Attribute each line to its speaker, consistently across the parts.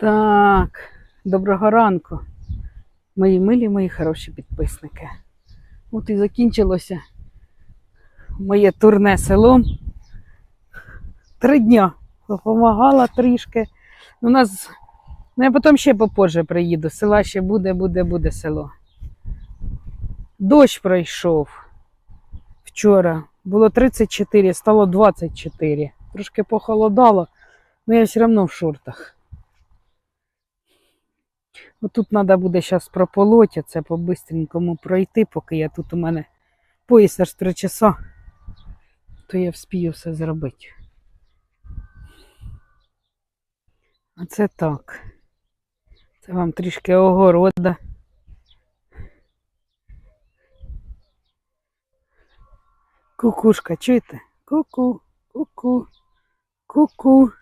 Speaker 1: Так, доброго ранку, мої милі, мої хороші підписники. От і закінчилося моє турне селом. Три дня допомагала трішки. У нас, ну я потім ще попозже приїду. Села ще буде, буде, буде село. Дощ пройшов вчора. Було 34, стало 24. Трошки похолодало, але я все одно в шортах. Отут треба буде зараз прополоть, це по-бистренькому пройти, поки я тут у мене пояс аж 3 часа, то я вспію все зробити. А це так. Це вам трішки огорода. Кукушка, чуєте? Ку-ку, ку-ку, ку-ку.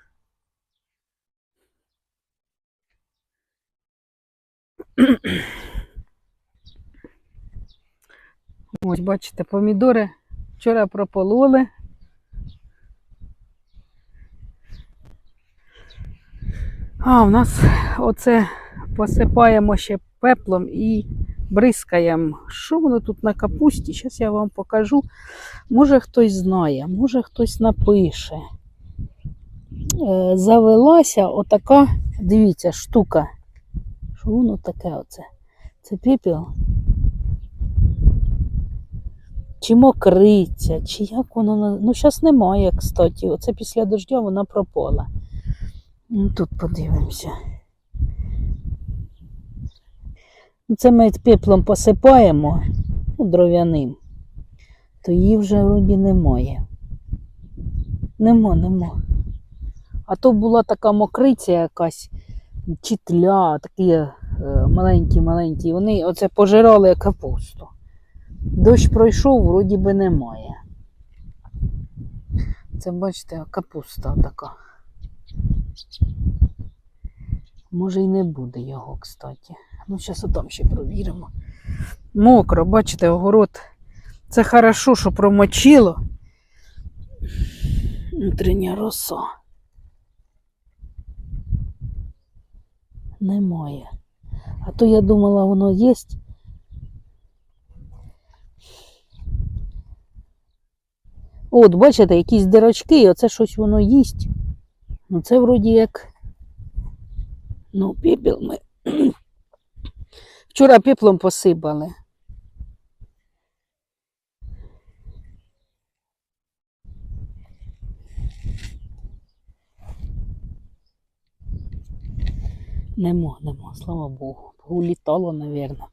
Speaker 1: Ось, бачите, помідори вчора пропололи. А, у нас оце посипаємо ще пеплом і бризкаємо. Що воно тут на капусті? Зараз я вам покажу. Може хтось знає, може хтось напише. Е, завелася отака, дивіться, штука. Воно таке оце? Це пепел? Чи мокриця, чи як воно. Ну, зараз немає, кстати. Оце після дождя вона пропала. Ну, Тут подивимося. Ну, Це ми пеплом посипаємо, ну, дров'яним, то її вже вроді немає. Нема, нема. А то була така мокриця якась, чи тля, такі маленькі-маленькі. Вони оце пожирали капусту. Дощ пройшов, вроді би немає. Це, бачите, капуста така. Може і не буде його, кстати. Ну, зараз отам ще провіримо. Мокро, бачите, огород. Це хорошо, що промочило. Внутрішня роса. Немає. А то я думала, воно є. От, бачите, якісь дирочки, оце щось воно їсть. Ну, це вроді як. Ну, пепел ми. Вчора пеплом посипали. Нема, нема, слава Богу. Улітало, напевно.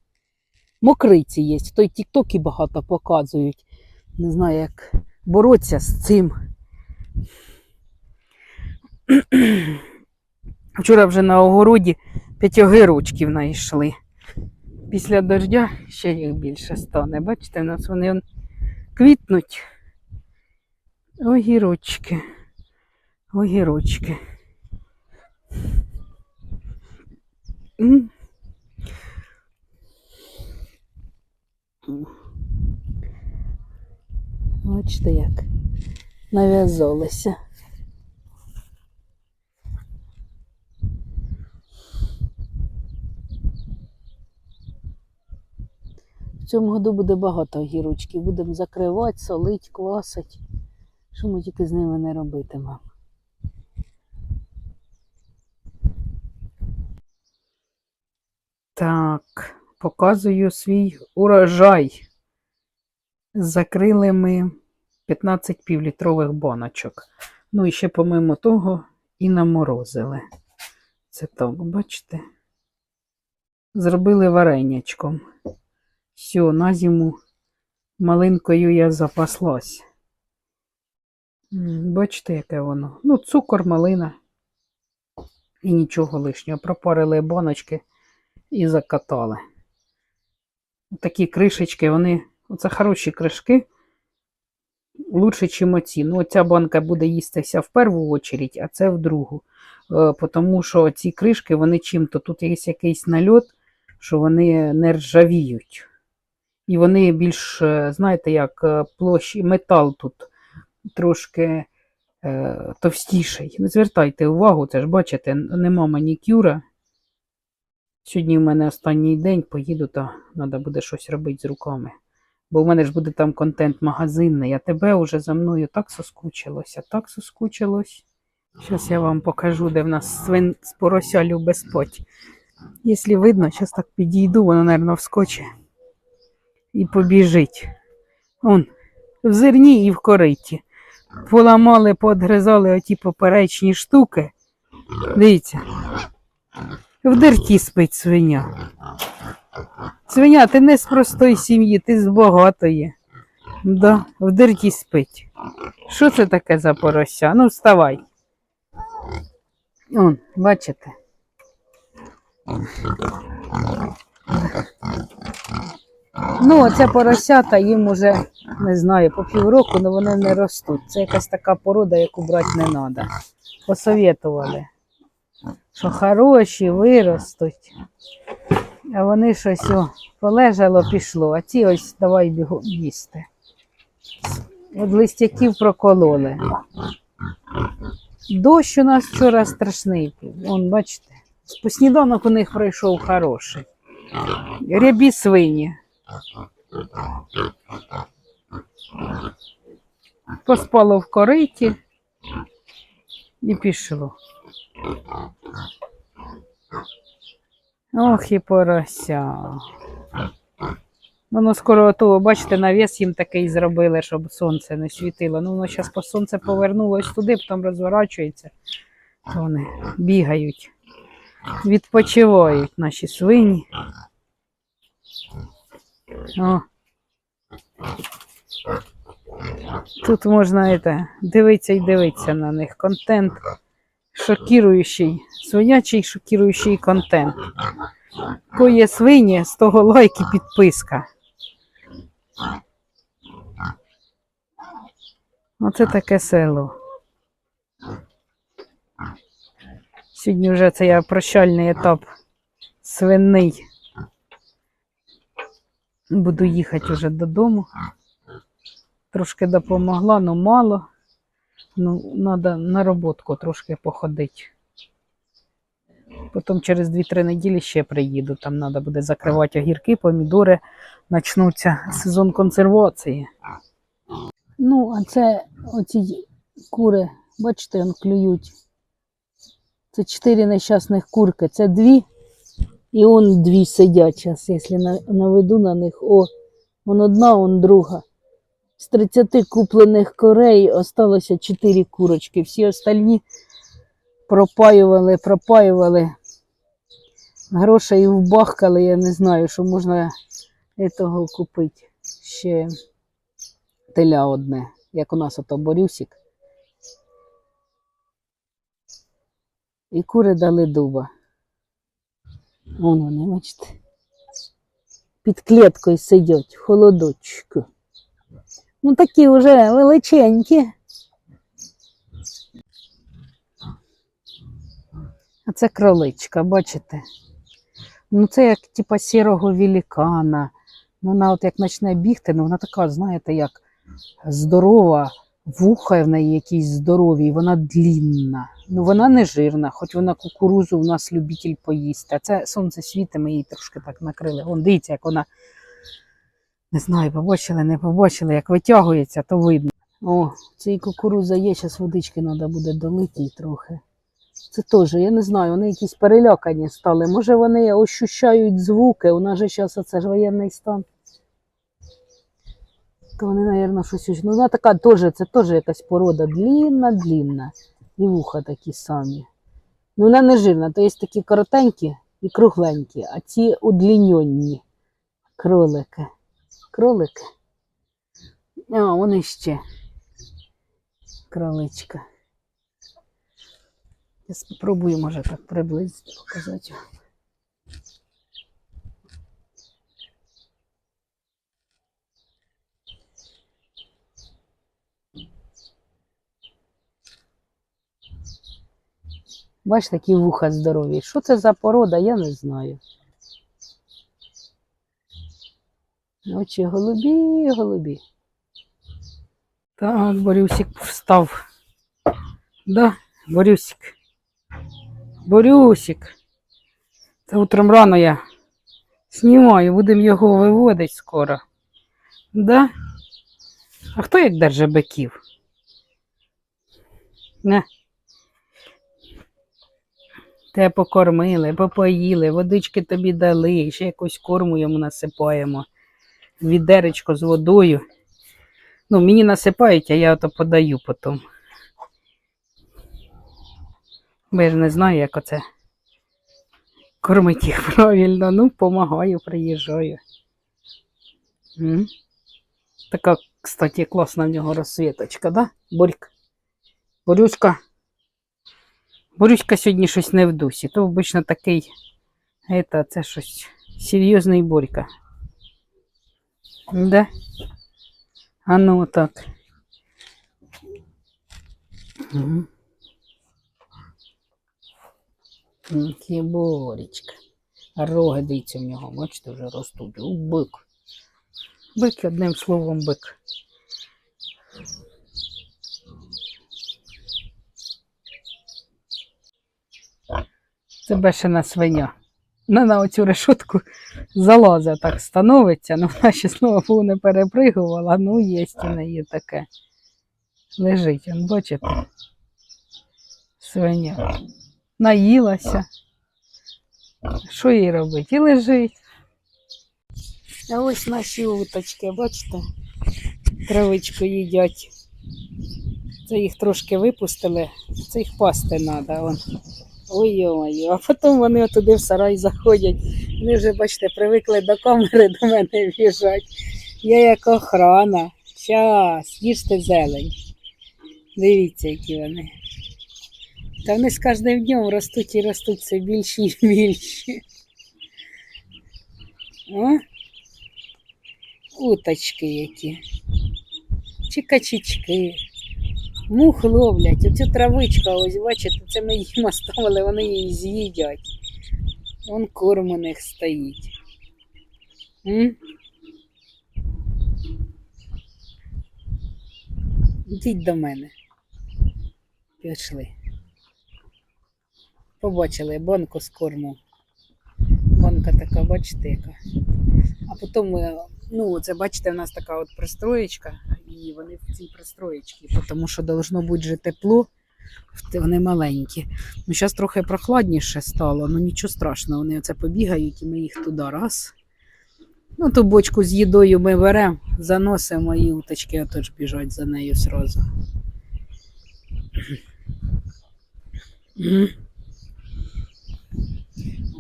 Speaker 1: Мокриці є. В той тіктокі багато показують. Не знаю, як боротися з цим. Вчора вже на огороді п'ять огірочків знайшли. Після дождя ще їх більше стане. Бачите, у нас вони квітнуть. Огірочки. Огірочки. М. Бачите, як нав'язалися. В цьому году буде багато огірочків. Будемо закривати, солити, квасити. Що ми тільки з ними не робитимемо. Так, показую свій урожай. Закрили ми 15 півлітрових баночок. Ну і ще, помимо того, і наморозили. Це так, бачите? Зробили варенячком. Все, на зиму малинкою я запаслась. Бачите, яке воно? Ну, цукор, малина. І нічого лишнього. Пропарили баночки і закатали. Такі кришечки, вони, оце хороші кришки. Лучше, чим оці. Ну, оця банка буде їстися в першу очередь, а це в другу. Е, тому що ці кришки, вони чим-то, тут є якийсь нальот, що вони не ржавіють. І вони більш, е, знаєте, як е, площі, метал тут трошки е, товстіший. Не звертайте увагу, це ж бачите, нема манікюра. Сьогодні в мене останній день, поїду, то треба буде щось робити з руками. Бо в мене ж буде там контент магазинний, а тебе вже за мною так соскучилося, так соскучилось. Зараз я вам покажу, де в нас свин з порося любить. Якщо видно, зараз так підійду, воно, мабуть, вскочить і побіжить. Он, в зерні і в кориті. Поламали, поодгризали оті поперечні штуки. Дивіться. В дерті спить свиня. Свиня, ти не з простої сім'ї, ти з багатої. Да, в дерті спить. Що це таке за порося? Ну, вставай. Он, бачите? Ну, оце поросята їм уже, не знаю, по півроку, але вони не ростуть. Це якась така порода, яку брати не треба. Посовєтували, що хороші виростуть. А вони щось полежало, пішло. А ці ось давай бігом їсти. От листяків прокололи. Дощ у нас вчора страшний. Вон, бачите, сніданок у них пройшов хороший. Рябі свині. Поспало в кориті і пішло. Ох і порося. Воно скоро готово, бачите, навіс їм такий зробили, щоб сонце не світило. Ну, воно зараз по сонце повернулось туди, потім розворачується. Вони бігають, відпочивають наші свині. О. Тут можна это, дивитися і дивитися на них. Контент шокіруючий, свинячий шокіруючий контент. Кої свині, з того лайк і підписка. Оце таке село. Сьогодні вже це я прощальний етап свинний. Буду їхати вже додому. Трошки допомогла, але мало. Ну, треба на роботку трошки походити. Потім через 2-3 неділі ще приїду. Там треба буде закривати огірки, помідори. Почнуться сезон консервації. Ну, а це оці кури, бачите, он клюють. Це чотири нещасних курки. Це дві. І он дві сидять зараз, якщо наведу на них. О, он одна, он друга. З 30 куплених корей осталося 4 курочки. Всі остальні пропаювали, пропаювали. Грошей вбахкали, я не знаю, що можна того купити. Ще теля одне, як у нас ото борюсик. І кури дали дуба. Вон вони, бачите. Під кліткою сидять, холодочку. Ну, такі вже величенькі. А це кроличка, бачите? Ну, це як типа сірого великана. Ну, Вона от як почне бігти, ну вона така, знаєте, як здорова, вуха в неї якісь здорові, і вона длінна. Ну, вона не жирна, хоч вона кукурузу в нас любитель поїсти. А це сонце світить, ми її трошки так накрили. Вон, дивіться, як вона, не знаю, побачили, не побачили, як витягується, то видно. О, цій кукуруза є, зараз водички треба буде долити трохи. Це теж, я не знаю, вони якісь перелякані стали. Може вони ощущають звуки, у нас же зараз оце ж воєнний стан. То вони, мабуть, щось. Ну, вона така теж, це теж якась порода длінна, длінна. І вуха такі самі. Ну, вона не жирна, то є такі коротенькі і кругленькі, а ці удліньонні кролики. Кролики. А, вони ще. Кроличка. Я спробую, може, так приблизити показати. Бач, такі вуха здорові. Що це за порода, я не знаю. Очі голубі, голубі. Так, Борюсик встав. Да, Борюсик. Борюсик. Це утром рано я знімаю, будемо його виводити скоро. Да? А хто як держить биків? Не. Те покормили, попоїли, водички тобі дали, ще якусь корму йому насипаємо. Відеречко з водою. Ну, мені насипають, а я ото подаю потім. Бо я ж не знаю, як оце кормить їх правильно. Ну, помагаю, приїжджаю. М? Така, кстати, класна в нього розсвіточка, да? Борька? Борюшка. Борюшка сьогодні щось не в дусі. То обично такий, це щось серйозний Борька. Да? А ну так. Угу. Роги дивіться в нього, бачите, вже ростуть. У бик. Бик, одним словом, бик. Це бешена свиня. Вона на оцю решетку залазить, так становиться, ну вона ще слава Богу не перепригувала, ну є і неї таке. Лежить, он, бачите? Свиня. Наїлася. Що їй робити? І лежить. А ось наші уточки, бачите? Травичку їдять. Це їх трошки випустили, це їх пасти треба. Ой-ой, а потім вони туди в сарай заходять. Вони вже, бачите, привикли до камери до мене біжать. Я як охрана. Щас, їжте зелень. Дивіться, які вони. Та вони з кожним днем ростуть і ростуть все більші і більші. О, уточки які. Чикачички. Мух ловлять. Оцю травичка, ось бачите, це ми їм оставили, вони її з'їдять. Вон корм у них стоїть. М? Йдіть до мене. Пішли. Побачили банку з корму. Банка така, бачите, яка. А потім, ну, це бачите, у нас така от пристроєчка, і вони в цій пристроєчці, тому що должно бути же тепло, вони маленькі. Ну, зараз трохи прохладніше стало, ну нічого страшного, вони оце побігають і ми їх туди раз. Ну, ту бочку з їдою ми беремо, заносимо і уточки отож біжать за нею сразу. Мгм.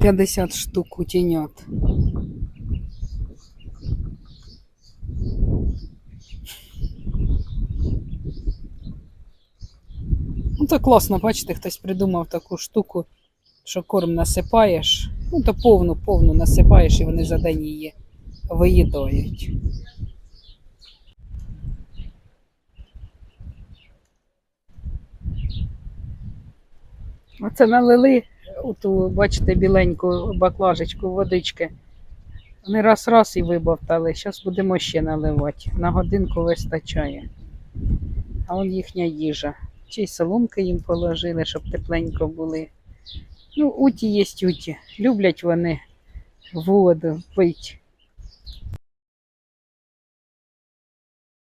Speaker 1: 50 штук утенят. То класно, бачите, хтось придумав таку штуку, що корм насипаєш. Ну, то повну, повну насипаєш, і вони за день її виїдають. Оце налили оту, бачите, біленьку баклажечку водички. Вони раз-раз і вибавтали. Зараз будемо ще наливати. На годинку вистачає. А он їхня їжа. Чи й соломки їм положили, щоб тепленько були. Ну, уті є уті. Люблять вони воду пить.